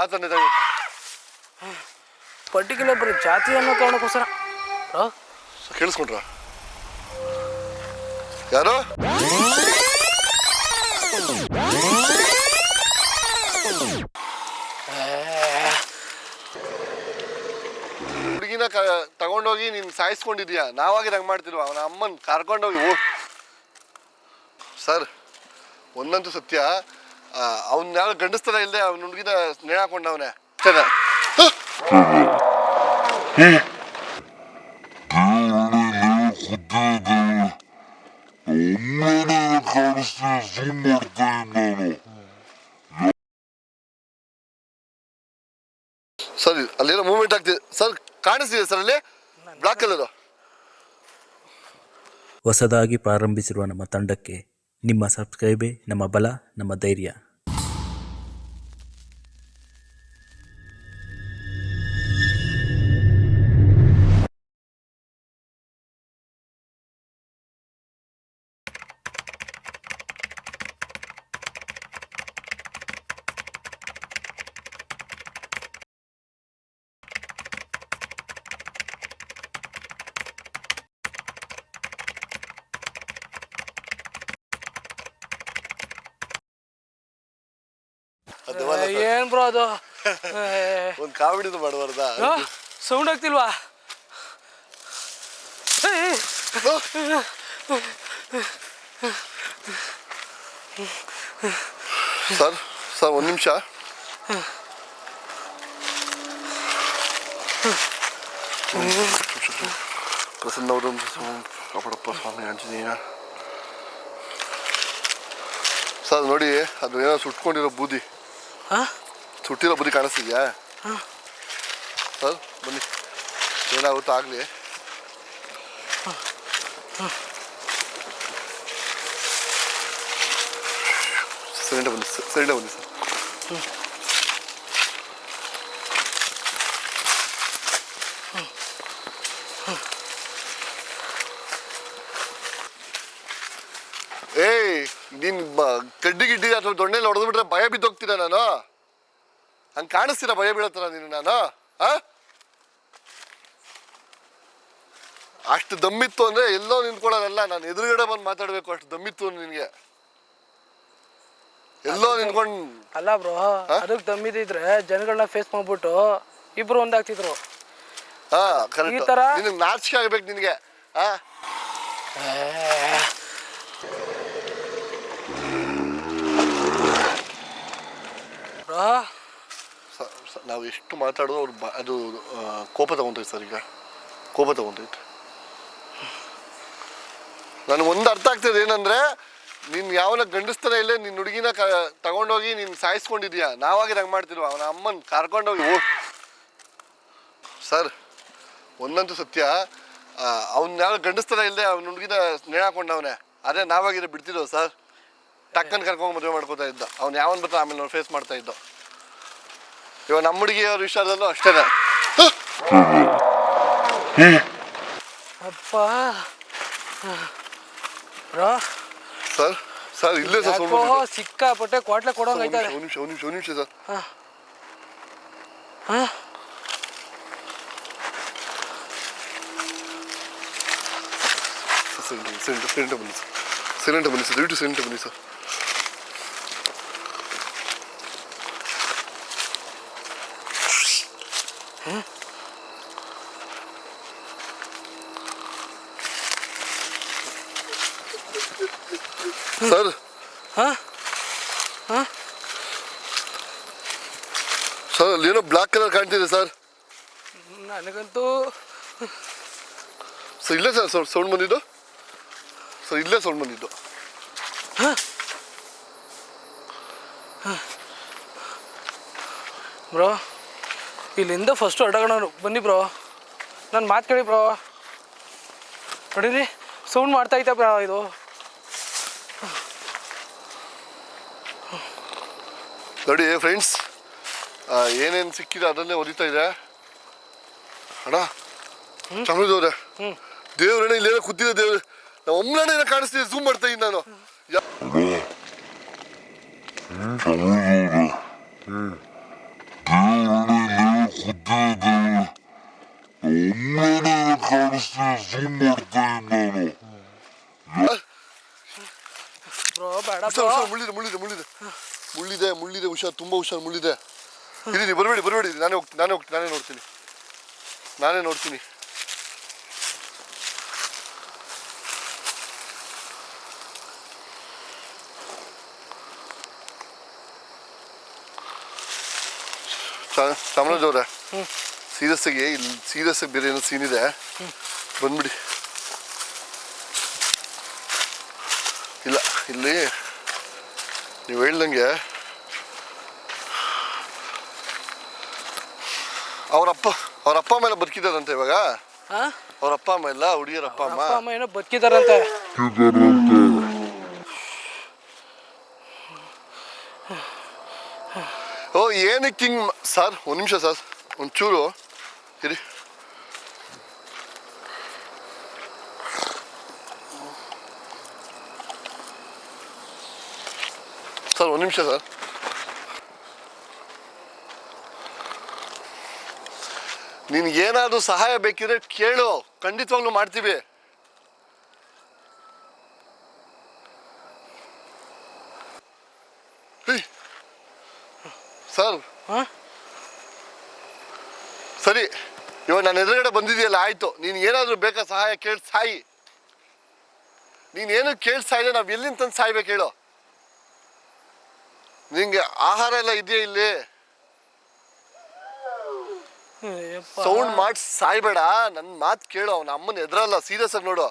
ತಗೋ ಪರ್ಟಿಕ್ಯುಲರ್ ಬರೀ ಜಾತಿ ಅನ್ನೋ ಕಾರಣಕ್ಕೋಸ್ಕರ. ಕೇಳಿಸ್ಕೊಂಡ್ರ? ಯಾರು? ಹುಡುಗಿನ ಕ ತಗೊಂಡೋಗಿ ನೀನು ಸಾಯಿಸ್ಕೊಂಡಿದ್ಯಾ? ನಾವಾಗಿ ಹಂಗೆ ಮಾಡ್ತಿಲ್ವ? ಅವನ ಅಮ್ಮನ್ ಕರ್ಕೊಂಡೋಗಿ ಸರ್ ಒಂದಂತೂ ಸತ್ಯ. ಅವ್ನ ಯಾರು ಗಂಡಸ್ತರ ಇಲ್ಲದೆ ಅವ್ನ ಹುಡುಗಿನ ನೇಣ ಹಾಕೊಂಡವನೆ. ಅಷ್ಟೇನಾ ಸರ್ ಅಲ್ಲೇನೋ ಮೂವ್ಮೆಂಟ್ ಆಗ್ತಿದೆ. ಸರ್, ಕಾಣಿಸ್ತಿದೆ ಸರ್ ಅಲ್ಲಿ? ಬ್ಲಾಕ್ ಕಲರ್ ಹೊಸದಾಗಿ ಪ್ರಾರಂಭಿಸಿರುವ ನಮ್ಮ ತಂಡಕ್ಕೆ ನಿಮ್ಮ ಸಬ್ಸ್ಕ್ರೈಬೇ ನಮ್ಮ ಬಲ ನಮ್ಮ ಧೈರ್ಯ. ಏನ್ ಬ್ರೋ ಅದು? ಒಂದು ಕಾಮಿಡಿದು ಮಾಡಬಾರ್ದ? ಸೌಂಡ್ ಆಗ್ತಿಲ್ವಾ? ಸರ್ ಸರ್ ಒಂದು ನಿಮಿಷ. ಪ್ರಸನ್ನ ಅವರು ಕಾಪಾಡಪ್ಪ ಸ್ವಾಮಿ ಆಂಜನೇಯ. ಸರ್ ನೋಡಿ ಅದು ಏನೋ ಸುಟ್ಕೊಂಡಿರೋ ಬೂದಿ. ಹಾ? ಸುಟ್ಟಿರೋ ಬೂದಿ ಕಾಣಿಸ್ತಿದ್ಯಾ ಸರ್ ಬನ್ನಿ ಏನಾಗುತ್ತೋ ಆಗಲಿ ಸರಿಡ ಬನ್ನಿ ಸರ್ ಸರಿಡ ಬನ್ನಿ ಸರ್ ಏಯ್ ನೀನ್ ಬ- ಕಡ್ಡಿ ಗಿಡ್ಡಿ ಅಥವಾ ದೊಣ್ಣೆಲಿ ಹೊಡೆದು ಬಿಟ್ರೆ ಭಯ ಬಿದ್ದೋಗ್ತೀರ ನಾನು? ಹಂಗೆ ಕಾಣಿಸ್ತೀರ ಭಯ ಬೀಳತ್ತರ ನೀನು ನಾನು ಆ? ಅಷ್ಟು ದಮ್ಮಿತ್ತು ಅಂದ್ರೆ ಎಲ್ಲೋ ನಿಂತ್ಕೊಳ್ಳೋದಲ್ಲ ನಾನು ಎದುರುಗಡೆ ಬಂದು ಮಾತಾಡ್ಬೇಕು ಅಷ್ಟು ದಮ್ಮಿತ್ತು ನಿನಗೆ. ಎಲ್ಲೋ ನಿಂತ್ಕೊಂಡು ಅಲ್ಲ ಬ್ರೋ ಅದಕ್ಕೆ ದಮ್ಮಿದ್ರೆ ಜನಗಳನ್ನ ಫೇಸ್ ಮಾಡ್ಬಿಟ್ಟು ಇಬ್ರು ಒಂದಾಗ್ತಿದ್ರು ಹಾ ಈ ಕರೆಕ್ಟ್ ತರ? ನಿನಗೆ ನಾಚಿಕೆ ಆಗ್ಬೇಕು ನಿನಗೆ ಹಾ ನಾವು ಎಷ್ಟು ಮಾತಾಡೋದು ಅವ್ರು ಬ- ಅದು ಕೋಪ ತಗೊಂತೈತೆ ಸರ್ ಈಗ. ಕೋಪ ತಗೊಂತೈತೆ. ನನಗೊಂದು ಅರ್ಥ ಆಗ್ತದೆ ಏನಂದ್ರೆ, ನೀನು ಯಾವನ ಗಂಡಸ್ತನ ಇಲ್ಲೇ ನಿನ್ನ ಹುಡುಗಿನ ಕ, ತಗೊಂಡೋಗಿ ನೀನು ಸಾಯಿಸ್ಕೊಂಡಿದ್ಯಾ? ನಾವಾಗಿ ಹಂಗೆ ಮಾಡ್ತಿಲ್ವ ಅವನ ಅಮ್ಮನ ಕರ್ಕೊಂಡೋಗಿ ಓ. ಸರ್, ಒಂದಂತೂ ಸತ್ಯ. ಅವ್ನ ಯಾವ ಗಂಡಸ್ತನ ಇಲ್ಲದೆ ಅವ್ನ ಹುಡುಗಿನ ನೇಣಾಕೊಂಡವನೇ. ಅದೇ ನಾವಾಗಿರೋ ಬಿಡ್ತಿರೋ ಸರ್. ಟಕ್ಕನ್ ಕರ್ಕೊಂಡು ಮದುವೆ ಮಾಡ್ಕೋತಾ ಇದ್ದ ಅವ್ನು ಯಾವನ್ ಬರ್ತಾ ಆಮೇಲೆ ನಾವು ಫೇಸ್ ಮಾಡ್ತಾ ಇದ್ದೋ ಇವಾಗ ನಮ್ಮ ಹುಡುಗಿಯವ್ರ ವಿಷಯದಲ್ಲೂ ಅಷ್ಟೇನೆ ಅಪ್ಪ ಬ್ರೋ ಸರ್ ಸರ್ ಇಲ್ಲ ಸರ್ ಯಾಕೋ ಸೌಂಡ್ ಸಿಕ್ಕಾಪಟ್ಟೆ ಕ್ವಾಟ್ಲೆ ಕೊಡೋಂಗ್ ಒಂದು ಐತಾರೆ ನಿಮಿಷ ಒಂದು ನಿಮಿಷ ಒಂದು ನಿಮಿಷ ಸರ್ ಹಾ ಸಿಲಿಂಡರ್ ಸಿಲಿಂಡರ್ ಸಿಲಿಂಡರ್ ಬನ್ನಿ ಸರ್ ಸಿಲಿಂಡರ್ ಬನ್ನಿ ಸರ್ ದಯವಿಟ್ಟು ಸಿಲಿಂಡರ್ ಬನ್ನಿ ಸರ್ ಸರ್ ಹಾ ಸರ್ ಅಲ್ಲಿ ಏನೋ ಬ್ಲಾಕ್ ಕಲರ್ ಕಾಣ್ತಿದೆ ಸರ್ ನನಗಂತೂ ಸರ್ ಇಲ್ಲೇ ಸರ್ ಸೌಂಡ್ ಬಂದಿದ್ದು ಸರ್ ಇಲ್ಲೇ ಸೌಂಡ್ ಬಂದಿದ್ದು ಬ್ರೋ ಇಲ್ಲಿಂದ ಫಸ್ಟು ಅಡಗೋಣ ಬನ್ನಿ ಬ್ರೋ. ನನ್ನ ಮಾತು ಕೇಳಿ ಬ್ರೋ. ನೋಡಿರಿ ಸೌಂಡ್ ಮಾಡ್ತಾ ಐತೆ ಬ್ರೋ ಇದು. ನೋಡಿ ಫ್ರೆಂಡ್ಸ್ ಏನೇನು ಸಿಕ್ಕಿದೆ ಅದನ್ನೇ ಹೊಡಿತಾ ಇದೆ. ಅಣ್ಣ ಚಾಮರಾಜವ್ರೆ ದೇವ್ರಣ್ಣ ಇಲ್ಲೇನೋ ಕೂತಿದೆ ದೇವ್ರ. ನಮ್ಮ ಒಮ್ಮನ ಏನೋ ಕಾಣಿಸ್ತಿದೆ ಝೂಮ್ ಮಾಡ್ತಾ ಇದ್ದೀನಿ ನಾನು. ನಾನು ಮುಳ್ಳಿದೆ ಮುಳ್ಳಿದೆ ಮುಳ್ಳಿದೆ. ಮುಳ್ಳಿದೆ ಮುಳ್ಳಿದೆ ಹುಷಾರ್ ತುಂಬ ಹುಷಾರ್ ಮುಳ್ಳಿದೆ. ಇರಿ ಬರಬೇಡಿ ಬರಬೇಡಿ. ನಾನೇ ಹೋಗ್ತೀನಿ ನಾನೇ ಹೋಗ್ತೀನಿ ನಾನೇ ನೋಡ್ತೀನಿ. ನಾನೇ ನೋಡ್ತೀನಿ. ಚಾಮರಾಜ್ ಅವರೇ ಸೀರಿಯಸ್ ಆಗಿ ಇಲ್ಲಿ ಸೀರಿಯಸ್ ಆಗಿ ಬೇರೆ ಏನೋ ಸೀನ್ ಇದೆ. ಬಂದ್ಬಿಡಿ. ಇಲ್ಲ ಇಲ್ಲಿ ನೀವು ಹೇಳ್ದಂಗೆ ಅವರಪ್ಪ ಅವರಪ್ಪ ಅಪ್ಪ ಅಮ್ಮ ಎಲ್ಲ ಬದುಕಿದಾರಂತೆ ಇವಾಗ ಅವರಪ್ಪ ಅವ್ರ ಅಪ್ಪ ಅಮ್ಮ ಎಲ್ಲ ಹುಡುಗಿಯರಪ್ಪ ಅಮ್ಮ? ಏನೋ ಬದುಕಿದಾರಂತೆ ಇದಾರಂತೆ ಓ ಏನಕ್ಕೆ ಸರ್, ಒಂದು ನಿಮಿಷ ಸರ್, ಒಂಚೂರು. ಇರಿ. ಸರ್, ಒಂದು ನಿಮಿಷ ಸರ್. ನಿನಗೇನಾದರೂ ಸಹಾಯ ಬೇಕಿದ್ರೆ ಕೇಳು, ಖಂಡಿತವಾಗ್ಲೂ ಮಾಡ್ತೀವಿ. ಸರ್? ಹಾ? ಸರಿ ಇವಾಗ ನಾನು ಎದುರುಗಡೆ ಬಂದಿದೆಯಲ್ಲ ಆಯ್ತು. ನೀನು ಏನಾದರೂ ಬೇಕಾ ಸಹಾಯ ಕೇಳಿ ಸಾಯಿ. ನೀನೇನು ಕೇಳಿ ಸಾಯಿಲ್ಲ ನಾವು ಎಲ್ಲಿಂದ ತಂದು ಸಾಯ್ಬೇಕು ಹೇಳು. ನಿಂಗೆ ಆಹಾರ ಎಲ್ಲ ಇದೆಯಾ ಇಲ್ಲಿ. ಸೌಂಡ್ ಮಾಡಿ ಸಾಯ್ಬೇಡ ನನ್ನ ಮಾತು ಕೇಳು ಅವನ ಅಮ್ಮನ ಎದುರಲ್ಲ ಸೀರಿಯಸ್ ಆಗಿ ನೋಡು.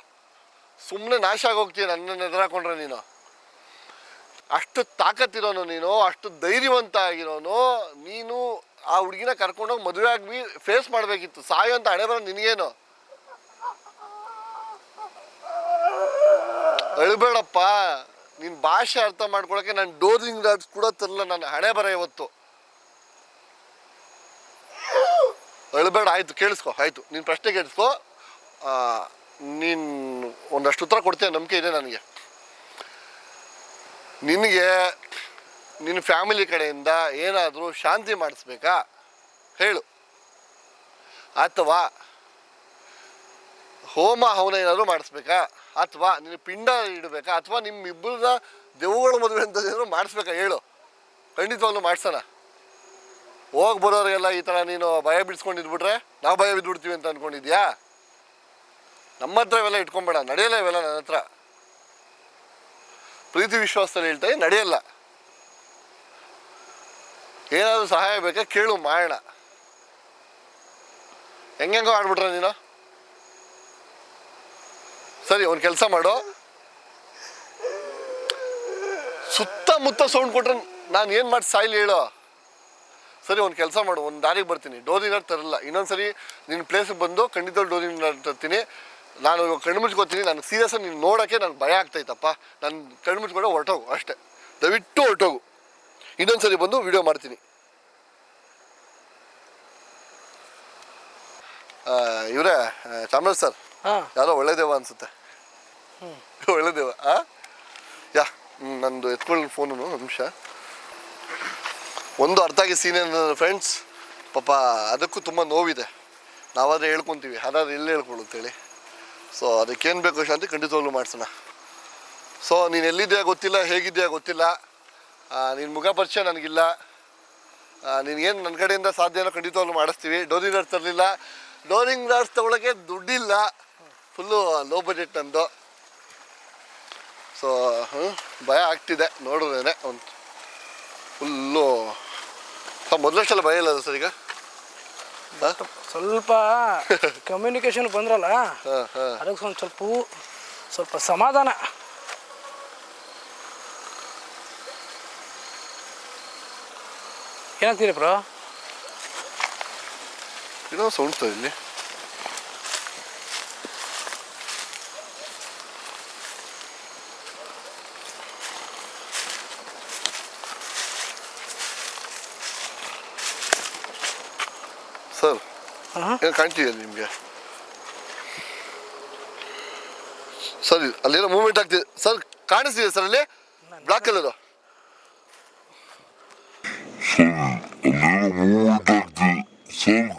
ಸುಮ್ಮನೆ ನಾಶ ಆಗೋಗ್ತೀಯ ನನ್ನನ್ನು ಎದುರಾಕೊಂಡ್ರೆ ನೀನು. ಅಷ್ಟು ತಾಕತ್ತಿರೋನು ನೀನು, ಅಷ್ಟು ಧೈರ್ಯವಂತ ಆಗಿರೋನು ನೀನು ಆ ಹುಡುಗಿನ ಕರ್ಕೊಂಡೋಗಿ ಮದುವೆ ಆಗಿ ಫೇಸ್ ಮಾಡಬೇಕಿತ್ತು. ಸಾಯೋ ಅಂತ ಹಣೆ ಬರೋ ನಿನಗೇನು? ಅಳ್ಬೇಡಪ್ಪ. ನಿನ್ನ ಭಾಷೆ ಅರ್ಥ ಮಾಡ್ಕೊಳಕ್ಕೆ ನಾನು ಡೋರಿಂಗ್ ಡಾಟ್ಸ್ ಕೂಡ ತರಲ್ಲ ನಾನು ಹಣೆ ಬರ ಇವತ್ತು. ಅಳ್ಬೇಡ, ಆಯ್ತು, ಕೇಳಿಸ್ಕೊ, ಆಯ್ತು. ನಿನ್ನ ಪ್ರಶ್ನೆ ಕೇಳಿಸ್ಕೊ. ನೀನು ಒಂದಷ್ಟು ಉತ್ತರ ಕೊಡ್ತೀಯ ನಂಬಿಕೆ ಇದೆ ನನಗೆ. ನಿನಗೆ ನಿನ್ನ ಫ್ಯಾಮಿಲಿ ಕಡೆಯಿಂದ ಏನಾದರೂ ಶಾಂತಿ ಮಾಡಿಸ್ಬೇಕಾ? ಹೇಳು. ಅಥವಾ ಹೋಮ ಹವನ ಏನಾದರೂ ಮಾಡಿಸ್ಬೇಕಾ? ಅಥವಾ ನಿನ್ನ ಪಿಂಡ ಇಡಬೇಕಾ? ಅಥವಾ ನಿಮ್ಮ ಇಬ್ಬರನ್ನ ದೇವುಗಳ ಮದುವೆ ಅಂತ ಏನಾದರೂ ಮಾಡಿಸ್ಬೇಕಾ? ಹೇಳು. ಖಂಡಿತವಾಗ್ಲೂ ಮಾಡಿಸೋಣ. ಹೋಗಿ ಬರೋರಿಗೆಲ್ಲ ಈ ಥರ ನೀನು ಭಯ ಬಿಡಿಸ್ಕೊಂಡಿದ್ಬಿಟ್ರೆ ನಾವು ಭಯ ಬಿದ್ದುಬಿಡ್ತೀವಿ ಅಂತ ಅಂದ್ಕೊಂಡಿದ್ಯಾ ನಮ್ಮ ಹತ್ರ ಇವೆಲ್ಲ ಇಟ್ಕೊಂಬೇಡ. ನಡೆಯಲ್ಲ ಇವೆಲ್ಲ ನನ್ನ ಹತ್ರ. ಪ್ರೀತಿ ವಿಶ್ವಾಸದಲ್ಲಿ ಹೇಳ್ತಾ ನಡೆಯಲ್ಲ. ಏನಾದರೂ ಸಹಾಯ ಬೇಕಾ ಕೇಳು ಮಾಡೋಣ ಹೆಂಗೆಂಗೋ ಆಡ್ಬಿಟ್ರೆ ನೀನು? ಸರಿ, ಒಂದು ಕೆಲಸ ಮಾಡು. ಸುತ್ತಮುತ್ತ ಸೌಂಡ್ ಕೊಟ್ರೆ ನಾನು ಏನು ಮಾಡಿ ಸಾಯ್ಲಿ ಹೇಳು. ಸರಿ, ಒಂದು ಕೆಲಸ ಮಾಡು, ಒಂದು ದಾರಿಗೆ ಬರ್ತೀನಿ. ಡೋರಿನ ತರಲ್ಲ. ಇನ್ನೊಂದ್ಸರಿ ನಿನ್ನ ಪ್ಲೇಸಿಗೆ ಬಂದು ಖಂಡಿತ ಡೋರಿನ ತರ್ತೀನಿ. ನಾನು ಇವಾಗ ಕಣ್ಣು ಮುಚ್ಕೋತೀನಿ ನನಗೆ ಸೀರಿಯಸ್ ನೀನು ನೋಡೋಕ್ಕೆ ನನಗೆ ಭಯ ಆಗ್ತೈತಪ್ಪ. ನಾನು ಕಣ್ಣು ಮುಚ್ಕೊಂಡು ಹೊರಟೋಗು ಅಷ್ಟೇ. ದಯವಿಟ್ಟು ಹೊರಟೋಗು. ಇನ್ನೊಂದ್ಸರಿ ಬಂದು ವಿಡಿಯೋ ಮಾಡ್ತೀನಿ. ಇವರೇ ಚಾಮರಾಜ್ ಸರ್. ಹಾ. ಯಾರೋ ಒಳ್ಳೆದೇವ ಅನ್ಸುತ್ತೆ. ಒಳ್ಳೆ ದೇವ ಆ? ಯಾ ಹ್ಮ್, ನಂದು ಎತ್ಕೊಳ್ಳಿ ಫೋನು ನಿಮಿಷ. ಒಂದು ಅರ್ಥ ಆಗಿ ಸೀನ್ ಏನಂದ್ರೆ ಫ್ರೆಂಡ್ಸ್ ಪಾಪ ಅದಕ್ಕೂ ತುಂಬ ನೋವಿದೆ. ನಾವಾದರೆ ಹೇಳ್ಕೊತೀವಿ ಅದಾದ್ರೆ ಎಲ್ಲಿ ಹೇಳ್ಕೊಳ್ಳುತ್ತೇಳಿ? ಸೊ ಅದಕ್ಕೇನು ಬೇಕು ಶಾಂತಿ ಖಂಡಿತವಾಗ್ಲೂ ಮಾಡ್ಸೋಣ. ಸೊ ನೀನು ಎಲ್ಲಿದೆಯಾ ಗೊತ್ತಿಲ್ಲ, ಹೇಗಿದೆಯಾ ಗೊತ್ತಿಲ್ಲ. ನಿನ್ನ ಮುಖ ಪರಿಚಯ ನನಗಿಲ್ಲ. ನಿನಗೇನು ನನ್ನ ಕಡೆಯಿಂದ ಸಾಧ್ಯನೋ ಖಂಡಿತವಾಗ್ಲೂ ಮಾಡಿಸ್ತೀವಿ. ಡೋರಿಂಗ್ ರಾಡ್ಸ್ ತರಲಿಲ್ಲ. ಡೋರಿಂಗ್ ರಾಡ್ಸ್ ತೊಗೊಳಕ್ಕೆ ದುಡ್ಡಿಲ್ಲ. ಫುಲ್ಲು ಲೋ ಬಜೆಟ್ ನಂದು. ಸೊ ಭಯ ಆಗ್ತಿದೆ ನೋಡಿದ್ರೇನೆ. ಒಂದು ಫುಲ್ಲು ಸೊ ಮೊದಲಷ್ಟೆಲ್ಲ ಭಯ ಇಲ್ಲ ಸರ್ ಈಗ? ಸ್ವಲ್ಪ ಕಮ್ಯುನಿಕೇಶನ್ ಬಂದ್ರಲ್ಲ ಅದಕ್ಕೆ ಒಂದು ಸ್ವಲ್ಪ ಸ್ವಲ್ಪ ಸಮಾಧಾನ. ಏನಾಗ್ತೀರಿ ಬ್ರೋ? ಏನೋ ಇಲ್ಲಿ ಸರ್ ಹಾಂ ಏನು ಕಾಣ್ತಿದೆ ನಿಮಗೆ ಸರ್ ಅಲ್ಲೇನೋ ಮೂವ್ಮೆಂಟ್ ಆಗ್ತಿದೆ ಸರ್ ಕಾಣಿಸ್ತಿದೆ ಸರ್ ಅಲ್ಲಿ ಬ್ಲಾಕ್ ಕಲರು ಸರಿ ಅಲ್ಲೇನೋ ಮೂವ್ಮೆಂಟ್ ಆಗ್ತಿದೆ ಸರ್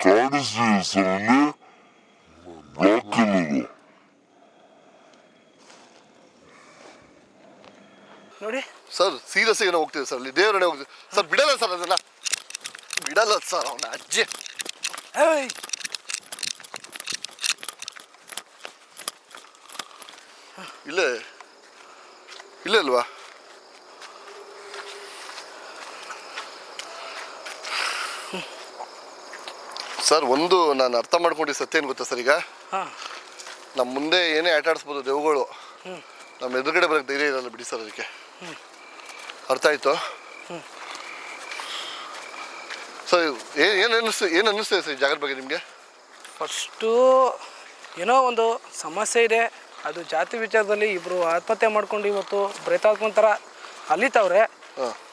ಕಾಣಿಸ್ತೀವಿ ಸರ್ ಅಲ್ಲಿ ಬ್ಲಾಕ್ ಕಲರು ನೋಡಿ ಸರ್ ಸೀರಿಯಸ್ ಏನೋ ಹೋಗ್ತೀವಿ ಸರ್ ಅಲ್ಲಿ ದೇವರನ್ನೇ ಹೋಗ್ತೀವಿ ಸರ್ ಬಿಡಲ್ಲ ಸರ್ ಅದನ್ನ ಬಿಡಲ್ಲ ಸರ್ ಅವನ ಅಜ್ಜಿ ಏಯ್ ಇಲ್ಲೇ ಇಲ್ಲೇ ಅಲ್ವಾ ಸರ್ ಒಂದು ನಾನು ಅರ್ಥ ಮಾಡ್ಕೊಂಡಿದ್ದು ಸತ್ಯ ಏನು ಗೊತ್ತಾ ಸರ್ ಈಗ? ನಮ್ಮ ಮುಂದೆ ಏನೇ ಆಟ ಆಡಿಸ್ಬೋದು ದೆವ್ಗಳು ನಮ್ಮ ಎದುರುಗಡೆ ಬರೋಕ್ಕೆ ಧೈರ್ಯ ಇರಲ್ಲ ಬಿಡಿ ಸರ್ ಅದಕ್ಕೆ. ಅರ್ಥ ಆಯ್ತು? ಸರ್ ಏನು ಅನ್ನಿಸ್ತು ಏನು ಅನ್ನಿಸ್ತದೆ ಸರ್ ಈ ಜಾಗದ ಬಗ್ಗೆ ನಿಮಗೆ? ಫಸ್ಟು ಏನೋ ಒಂದು ಸಮಸ್ಯೆ ಇದೆ. ಅದು ಜಾತಿ ವಿಚಾರದಲ್ಲಿ ಇಬ್ಬರು ಆತ್ಮಹತ್ಯೆ ಮಾಡ್ಕೊಂಡು ಇವತ್ತು ಬ್ರೇತ್ ಅಲಿತಾವ್ರೆ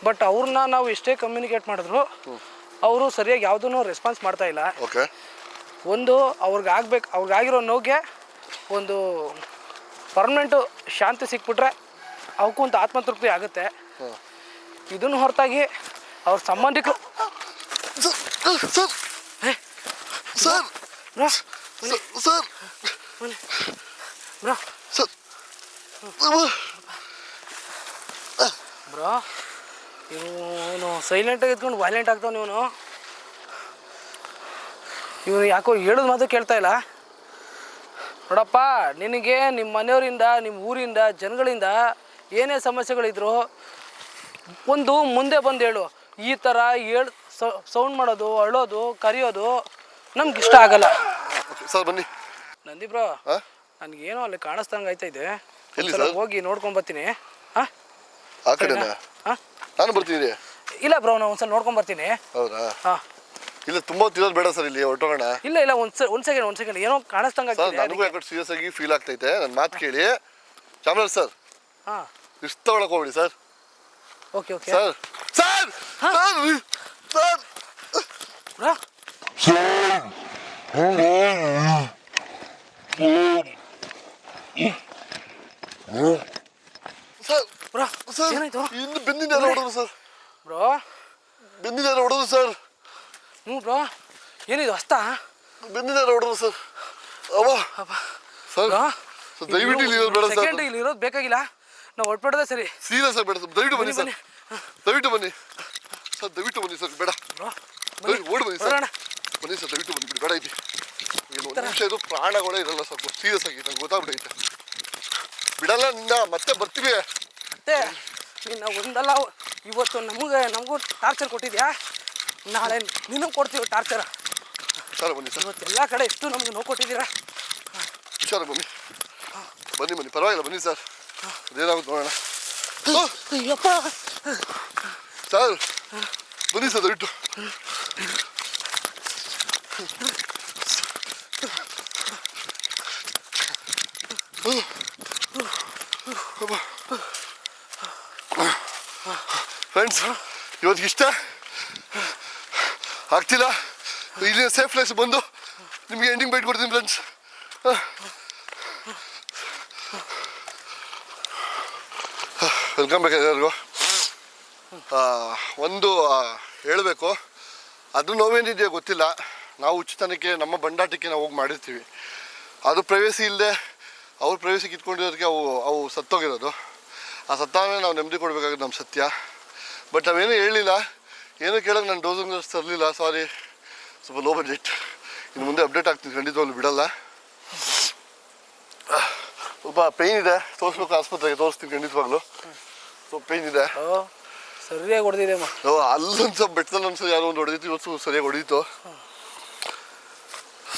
ಬಟ್ ಅವ್ರನ್ನ ನಾವು ಎಷ್ಟೇ ಕಮ್ಯುನಿಕೇಟ್ ಮಾಡಿದ್ರು. ಅವರು ಸರಿಯಾಗಿ ಯಾವುದೂ ರೆಸ್ಪಾನ್ಸ್ ಮಾಡ್ತಾ ಇಲ್ಲ. ಓಕೆ. ಒಂದು ಅವ್ರಿಗೆ ಆಗ್ಬೇಕು ಅವ್ರಿಗಾಗಿರೋ ನೋವಿಗೆ ಒಂದು ಪರ್ಮನೆಂಟು ಶಾಂತಿ ಸಿಕ್ಬಿಟ್ರೆ ಅವಕ್ಕೂ ಒಂದು ಆತ್ಮತೃಪ್ತಿ ಆಗುತ್ತೆ. ಇದನ್ನು ಹೊರತಾಗಿ ಅವ್ರ ಸಂಬಂಧಿಕರು sir sir sir bro bro ಇವನು ಸೈಲೆಂಟಾಗಿ ಇದ್ಕೊಂಡು ವೈಲೆಂಟ್ ಆಗ್ತಾವ ಇವನು. ಇವನು ಯಾಕೋ ಹೇಳೋದು ಮಾತು ಕೇಳ್ತಾ ಇಲ್ಲ. ನೋಡಪ್ಪ, ನಿನಗೆ ನಿಮ್ಮ ಮನೆಯವರಿಂದ ನಿಮ್ಮ ಊರಿಂದ, ಜನಗಳಿಂದ ಏನೇ ಸಮಸ್ಯೆಗಳಿದ್ರು, ಒಂದು ಮುಂದೆ ಬಂದು ಹೇಳು. ಈ ಥರ ಹೇಳ್ ಸೌಂಡ್ ಮಾಡೋದು ಅಳೋದು ಕರೆಯೋದು ನಮ್ಗೆ ಇಷ್ಟ ಆಗಲ್ಲ. ಸರ್ ಬನ್ನಿ. ನಂದಿ ಬ್ರೋ ಹಾಂ ಏನೋ ಅಲ್ಲಿ ಕಾಣಿಸ್ದಂಗೆ ಆಯ್ತಾ ಇದೆ ಎಲ್ಲಿ ಒಂದ್ಸಲ ಸರ್? ಹೋಗಿ ನೋಡ್ಕೊಂಡ್ ಬರ್ತೀನಿ. ಹಾಂ ಆ ಕಡೆನಾ? ಹಾಂ ನಾನು ಬರ್ತೀನಿ ಇಲ್ಲ ಬ್ರೋ ನಾನು ಒಂದ್ಸಲ ನೋಡ್ಕೊಂಡ್ ಬರ್ತೀನಿ. ಹೌದಾ? ಹಾಂ ಇಲ್ಲ ತುಂಬಾ ಹೊತ್ತಿರೋದು ಬೇಡ ಸರ್ ಇಲ್ಲಿ ಹೊರಟೋಗೋಣ. ಇಲ್ಲ ಇಲ್ಲ ಒಂದ್ ಒನ್ ಒಂದ್ ಸೆಕೆಂಡ್ ಒಂದ್ ಸೆಕೆಂಡ್ ಏನೋ ಕಾಣಿಸ್ದಂಗೆ ಸರ್ ಆಗ್ತಿದೆ ನನಗೂ ಯಾಕೋ ಸೀರಿಯಸ್ ಆಗಿ ಫೀಲ್ ಆಗ್ತೈತೆ. ನನ್ನ ಮಾತು ಕೇಳಿ. ಚಾಮರಾಜ್ ಸರ್ ಹಾಂ ಇಷ್ಟು ತಗೊಳಕ್ ಹೋಗ್ಬಿಡಿ sir. Okay okay sir sir sir sir bro sir bro sir ಇನ್ನು ಬೆನ್ನಿನ nereye ಹೊಡೆದ್ರು ಸರ್ ಬ್ರೋ ಬೆನ್ನಿನ ಯಾರೋ ಹೊಡೆದ್ರು ಸರ್ ಹ್ಞೂ ಬ್ರೋ ಏನಿದು ಬೆನ್ನಿನ ಯಾರೋ ಹೊಡೆದ್ರು ಸರ್ ಅವ ಸರ್ ಬ್ರೋ ಸರ್, ದಯವಿಟ್ಟು ಇಲ್ಲಿ ಇರೋದು ಬೇಡ ಸರ್ ಸೆಕೆಂಡ್ ಇಲ್ಲಿ ಇರೋದು ಬೇಕಾಗಿಲ್ಲ ನಾವು ಹೊಟ್ಬಿಡೋದೇ ಸರಿ ಸೀರಿಯಸ್ ಆಗಿ ಬೇಡ ಸರ್ ದಯವಿಟ್ಟು ಬನ್ನಿ ಸರ್ ದಯವಿಟ್ಟು ಬನ್ನಿ ಸರ್ ದಯವಿಟ್ಟು ಬನ್ನಿ ಸರ್ ಬೇಡ. ಓಡಿ ಬನ್ನಿ ಸರ್. ಬನ್ನಿ ಸರ್ ದಯವಿಟ್ಟು ಬಂದ್ಬಿಡಿ ಬೇಡ ಐತಿ ಏನು ಒಂದು ನಿಮಿಷ ಇದು ಪ್ರಾಣಗಳೇ ಇರಲ್ಲ ಸರ್ ಸೀರಿಯಸ್ ಆಗಿ ನಂಗೆ ಗೊತ್ತಾಗ್ಬಿಟ್ಟೈತೆ ಬಿಡಲ್ಲ ನಿನ್ನ ಮತ್ತೆ ಬರ್ತೀವಿ. ಮತ್ತೆ ನಿನ್ನ ಒಂದಲ್ಲ ಇವತ್ತು ನಮಗೆ ನಮಗೂ ಟಾರ್ಚರ್ ಕೊಟ್ಟಿದ್ಯಾ? ನಾಳೆ ನಿನಗೆ ಕೊಡ್ತೀವಿ ಟಾರ್ಚರ್ ಸರ್ ಬನ್ನಿ ಸರ್. ಇವತ್ತು ಎಲ್ಲ ಕಡೆ ಎಷ್ಟು ನಮಗೆ ನೋವು ಕೊಟ್ಟಿದ್ದೀರಾ? ಹುಷಾರು ಬನ್ನಿ. ಬನ್ನಿ ಬನ್ನಿ ಪರವಾಗಿಲ್ಲ ಬನ್ನಿ ಸರ್. ಅದೇನಾಗುತ್ತೆ ನೋಡೋಣ. ಸರ್ ಬನ್ನಿ ಸರ್ ದಯವಿಟ್ಟು ಫ್ರೆಂಡ್ಸ್ ಇವತ್ತಿಗೆ ಇಷ್ಟ ಆಗ್ತಿಲ್ಲ ಇಲ್ಲಿ ಸೇಫ್ ಪ್ಲೇಸ್ ಬಂದು ನಿಮಗೆ ಎಂಡಿಂಗ್ ಬೈಟ್ ಕೊಡ್ತೀನಿ ಫ್ರೆಂಡ್ಸ್ ವೆಲ್ಕಮ್ ಬೇಕಾದ್ರೆ ಎಲ್ಲರಿಗೂ. ಒಂದು ಹೇಳಬೇಕು. ಅದು ನೋವೇನಿದೆಯೋ ಗೊತ್ತಿಲ್ಲ. ನಾವು ಉಚಿತನಕ್ಕೆ, ನಮ್ಮ ಬಂಡಾಟಕ್ಕೆ ನಾವು ಹೋಗಿ ಮಾಡಿರ್ತೀವಿ. ಅದು ಪ್ರವೇಸಿ ಇಲ್ಲದೆ ಅವ್ರ ಪ್ರವೇಶ ಕಿತ್ಕೊಂಡಿರೋದಕ್ಕೆ ಅವು ಅವು ಸತ್ತೋಗಿರೋದು. ಆ ಸತ್ತಾವೆ ನಾವು ನೆಮ್ಮದಿ ಕೊಡಬೇಕಾಗುತ್ತೆ ನಮ್ಮ ಸತ್ಯ. ಬಟ್ ನಾವೇನು ಹೇಳಿಲ್ಲ ಏನೂ ಕೇಳೋಕೆ ನಾನು ಡೋಸಿಂಗ್ ತರಲಿಲ್ಲ. ಸಾರಿ ಸ್ವಲ್ಪ ಲೋ ಬಜೆಟ್ ಇನ್ನು ಮುಂದೆ ಅಪ್ಡೇಟ್ ಆಗ್ತೀನಿ ಖಂಡಿತವಾಗ್ಲೂ ಬಿಡಲ್ಲ. ಸ್ವಲ್ಪ ಪೇಯ್ನ್ ಇದೆ. ತೋರಿಸ್ಬೇಕು ಆಸ್ಪತ್ರೆಗೆ. ತೋರಿಸ್ತೀನಿ ಖಂಡಿತವಾಗ್ಲು. ಸ್ವಲ್ಪ ಪೇಯ್ನ್ ಇದೆ. ಸರಿಯಾಗಿ ಹೊಡೆದಿದೆ ಅಲ್ಲೊಂದು ಬೆಟ್ಟದಲ್ಲಿ ಒಂದ್ಸಲ ಯಾರೋ ಒಂದು ಹೊಡೆದಿತ್ತು, ಇವತ್ತು ಸರಿಯಾಗಿ ಹೊಡೆದಿತ್ತು.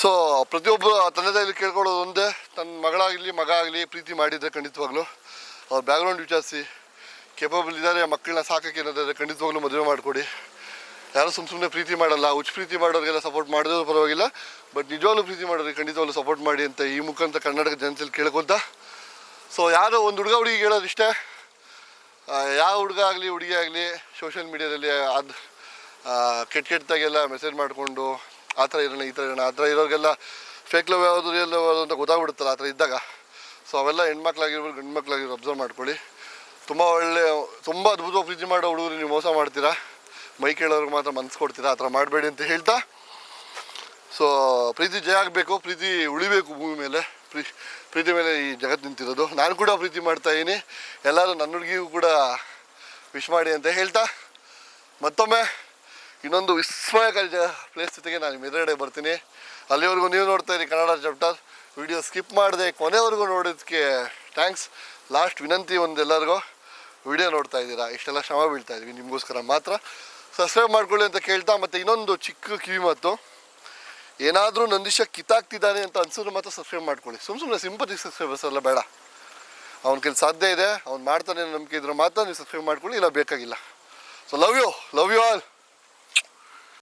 ಸೊ ಪ್ರತಿಯೊಬ್ಬರು ತಂದೆ ತಾಯಿಲಿ ಕೇಳ್ಕೊಳ್ಳೋದು ಒಂದೇ, ತನ್ನ ಮಗಳಾಗಲಿ ಮಗ ಆಗಲಿ ಪ್ರೀತಿ ಮಾಡಿದ್ರೆ ಖಂಡಿತವಾಗ್ಲೂ. ಅವ್ರ ಬ್ಯಾಕ್ಗ್ರೌಂಡ್ ವಿಚಾರಿಸಿ ಕೇಪಬಲ್ ಇದ್ದಾರೆ ಮಕ್ಕಳನ್ನ ಸಾಕಕ್ಕೆ ಏನಾದ್ರೆ ಖಂಡಿತವಾಗ್ಲೂ ಮದುವೆ ಮಾಡಿಕೊಡಿ. ಯಾರು ಸುಮ್ಮ ಸುಮ್ಮನೆ ಪ್ರೀತಿ ಮಾಡಲ್ಲ, ಹುಚ್ಚು ಪ್ರೀತಿ ಮಾಡೋರಿಗೆಲ್ಲ ಸಪೋರ್ಟ್ ಮಾಡಿದ್ರು ಪರವಾಗಿಲ್ಲ ಬಟ್ ನಿಜವಾಗ್ಲೂ ಪ್ರೀತಿ ಮಾಡೋರಿಗೆ ಖಂಡಿತವಾಗ್ಲೂ ಸಪೋರ್ಟ್ ಮಾಡಿ ಅಂತ ಈ ಮುಖಾಂತರ ಕರ್ನಾಟಕ ಜನಸಲ್ಲಿ ಕೇಳ್ಕೊತ. ಸೊ ಯಾರೋ ಒಂದು ಹುಡುಗ ಹುಡುಗಿಗೆ ಹೇಳೋದು ಇಷ್ಟೇ ಯಾವ ಹುಡುಗ ಆಗಲಿ, ಹುಡುಗಿ ಆಗಲಿ ಸೋಷಿಯಲ್ ಮೀಡ್ಯಾದಲ್ಲಿ ಅದು ಕೆಟ್ಟ ಕೆಟ್ಟದಾಗೆಲ್ಲ ಮೆಸೇಜ್ ಮಾಡಿಕೊಂಡು ಆ ಥರ ಇರೋಣ, ಈ ಥರ ಇರೋಣ, ಆ ಥರ ಇರೋರಿಗೆಲ್ಲ ಫೇಕ್ ಲವ್ ಯಾವುದು ಅಂತ ಗೊತ್ತಾಗ್ಬಿಡುತ್ತಲ್ಲ ಆ ಥರ ಇದ್ದಾಗ. ಸೊ ಅವೆಲ್ಲ ಹೆಣ್ಮಕ್ಳಾಗಿರ್ಬೋದು ಗಂಡು ಮಕ್ಳಾಗಿರೋ ಅಬ್ಸರ್ವ್ ಮಾಡ್ಕೊಳ್ಳಿ. ತುಂಬ ಒಳ್ಳೆ, ತುಂಬ ಅದ್ಭುತವಾಗಿ ಪ್ರೀತಿ ಮಾಡೋ ಹುಡುಗರು ನೀವು ಮೋಸ ಮಾಡ್ತೀರಾ? ಮೈ ಕೇಳೋರಿಗೆ ಮಾತ್ರ ಮನ್ಸು ಕೊಡ್ತೀರಾ? ಆ ಥರ ಮಾಡಬೇಡಿ ಅಂತ ಹೇಳ್ತಾ. ಸೊ ಪ್ರೀತಿ ಜಯ ಆಗಬೇಕು, ಪ್ರೀತಿ ಉಳಿಬೇಕು ಭೂಮಿ ಮೇಲೆ. ಪ್ರೀ ಪ್ರೀತಿ ಮೇಲೆ ಈ ಜಗತ್ತು ನಿಂತಿರೋದು. ನಾನು ಕೂಡ ಪ್ರೀತಿ ಮಾಡ್ತಾ ಇದ್ದೀನಿ ಎಲ್ಲರೂ ನನ್ನ ಹುಡುಗಿಗೂ ಕೂಡ ವಿಶ್ ಮಾಡಿ ಅಂತ ಹೇಳ್ತಾ, ಮತ್ತೊಮ್ಮೆ ಇನ್ನೊಂದು ವಿಸ್ಮಯಕಾರಿ ಜ ಪ್ಲೇಸ್ ಜೊತೆಗೆ ನಾನು ಮೆದುಗಡೆ ಬರ್ತೀನಿ. ಅಲ್ಲಿವರೆಗೂ ನೀವು ನೋಡ್ತಾ ಇರಿ ಕನ್ನಡ ಚಾಪ್ಟರ್ ವಿಡಿಯೋ ಸ್ಕಿಪ್ ಮಾಡಿದೆ, ಕೊನೆವರೆಗೂ ನೋಡೋದಕ್ಕೆ ಥ್ಯಾಂಕ್ಸ್ ಲಾಸ್ಟ್ ವಿನಂತಿ ಒಂದು ಎಲ್ಲರಿಗೂ. ವಿಡಿಯೋ ನೋಡ್ತಾ ಇದ್ದೀರಾ? ಇಷ್ಟೆಲ್ಲ ಶ್ರಮ ಬೀಳ್ತಾ ಇದ್ವಿ. ನಿಮಗೋಸ್ಕರ ಮಾತ್ರ. ಸಬ್ಸ್ಕ್ರೈಬ್ ಮಾಡ್ಕೊಳ್ಳಿ ಅಂತ ಕೇಳ್ತಾ, ಮತ್ತು ಇನ್ನೊಂದು ಚಿಕ್ಕ ಕಿವಿ ಮಾತು ಏನಾದರೂ ನಂದಿಶ ಕಿತ್ತಾಗ್ತಿದ್ದಾನೆ ಅಂತ ಅನ್ಸಿದ್ರೆ ಮಾತ್ರ ಸಬ್ಸ್ಕ್ರೈಬ್ ಮಾಡ್ಕೊಳ್ಳಿ. ಸುಮ್ಮ ಸುಮ್ಮನೆ ಸಿಂಪತಿ ಸಬ್ಸ್ಕ್ರೈಬರ್ಸ್ ಎಲ್ಲ ಬೇಡ. ಅವ್ನ ಕೆಲಸ ಸಾಧ್ಯ ಇದೆ, ಅವ್ನು ಮಾಡ್ತಾನೆ ನಂಬಿಕೆ ಇದ್ರೆ ಮಾತ್ರ ನೀವು ಸಬ್ಸ್ಕ್ರೈಬ್ ಮಾಡ್ಕೊಳ್ಳಿ, ಇಲ್ಲ ಬೇಕಾಗಿಲ್ಲ. So love you love you all